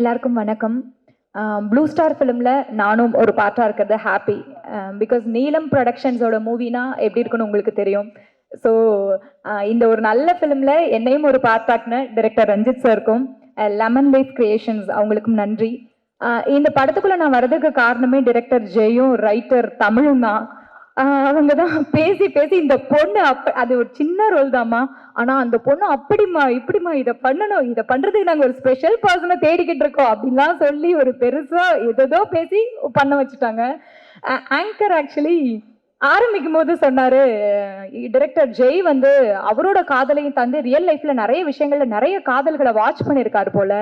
எல்லாருக்கும் வணக்கம். Blue star ஃபிலிமில் நானும் ஒரு பார்ட்டாக இருக்கிறது ஹாப்பி பிகாஸ் நீலம் ப்ரொடக்ஷன்ஸோட மூவினா எப்படி இருக்குன்னு உங்களுக்கு தெரியும். ஸோ இந்த ஒரு நல்ல ஃபிலிமில் என்னையும் ஒரு பார்ட்டாக்னு டைரக்டர் ரஞ்சித் சாருக்கும் லெமன் லைஃப் கிரியேஷன்ஸ் அவங்களுக்கும் நன்றி. இந்த படத்துக்குள்ளே நான் வர்றதுக்கு காரணமே டிரெக்டர் ஜெயும் ரைட்டர் தமிழும் தான். அவங்க தான் பேசி பேசி இந்த பொண்ணு அப்ப அது ஒரு சின்ன ரோல் தாம்மா. ஆனா அந்த பொண்ணு அப்படிமா இப்படிமா இதை பண்ணணும் இதை பண்றதுக்கு நாங்க ஒரு ஸ்பெஷல் பர்சனை தேடிக்கிட்டு இருக்கோம் அப்படின்லாம் சொல்லி ஒரு பெருசா எதோ பேசி பண்ண வச்சுட்டாங்க. ஆங்கர் ஆக்சுவலி ஆரம்பிக்கும் போது சொன்னாரு டிரெக்டர் ஜெய் வந்து அவரோட காதலையும் தந்து ரியல் லைஃப்ல நிறைய விஷயங்கள்ல நிறைய காதல்களை வாட்ச் பண்ணியிருக்காரு போல.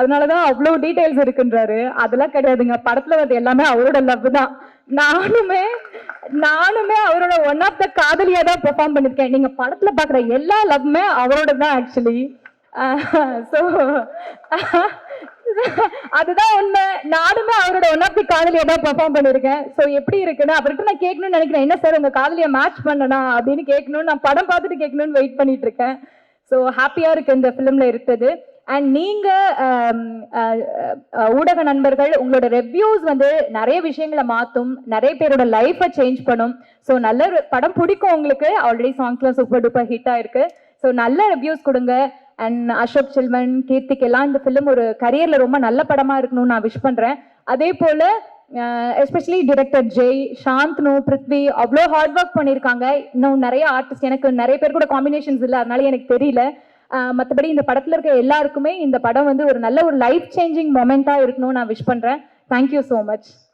அதனாலதான் அவ்வளோ டீடைல்ஸ் இருக்குன்றாரு. அதெல்லாம் கிடையாதுங்க. படத்துல வந்து எல்லாமே அவரோட லவ் தான். நானுமே நானுமே அவரோட ஒன் ஆஃப் த காதலியா தான் பெர்ஃபார்ம் பண்ணிருக்கேன். நீங்க படத்துல பாக்குற எல்லா லவ்மே அவரோட தான் ஆக்சுவலி ஸோ அதுதான் உண்மை. நானுமே அவரோட ஒன் ஆஃப் தி காதலியா தான் பெர்ஃபார்ம் பண்ணிருக்கேன். ஸோ எப்படி இருக்குன்னு அவர்கிட்ட நான் கேட்கணும்னு நினைக்கிறேன். என்ன சார் உங்க காதலியை மேட்ச் பண்ணனா அப்படின்னு கேட்கணும்னு நான் படம் பார்த்துட்டு கேட்கணும்னு வெயிட் பண்ணிட்டு இருக்கேன். ஸோ ஹாப்பியாக இருக்கு இந்த ஃபிலிமில் இருக்குது அண்ட் நீங்கள் um, uh, uh, ஊடக நண்பர்கள் உங்களோட ரெவ்யூஸ் வந்து நிறைய விஷயங்களை மாற்றும் நிறைய பேரோட லைஃப்பை சேஞ்ச் பண்ணும். ஸோ நல்ல படம் பிடிக்கும் உங்களுக்கு. ஆல்ரெடி சாங்ஸ்லாம் சூப்பர் டூப்பர் ஹிட்டாக இருக்குது ஸோ நல்ல ரிவ்யூஸ் கொடுங்க. அண்ட் அசோக் செல்வன் கீர்த்திக் எல்லாம் இந்த ஃபிலிம் ஒரு கரியரில் ரொம்ப நல்ல படமாக இருக்கணும்னு நான் விஷ் பண்ணுறேன் அதே போல் எஸ்பெஷலி டிரெக்டர் ஜெய் சாந்த்னு பிருத்வி அவ்வளோ ஹார்ட் ஒர்க் பண்ணியிருக்காங்க. இன்னும் நிறைய ஆர்டிஸ்ட் எனக்கு நிறைய பேர் கூட காம்பினேஷன்ஸ் இல்லை அதனால எனக்கு தெரியல. மற்றபடி இந்த படத்தில் இருக்க எல்லாருக்குமே இந்த படம் வந்து ஒரு நல்ல ஒரு லைஃப் சேஞ்சிங் மொமெண்ட்டாக இருக்கணும்னு நான் விஷ் பண்ணுறேன் தேங்க்யூ ஸோ மச்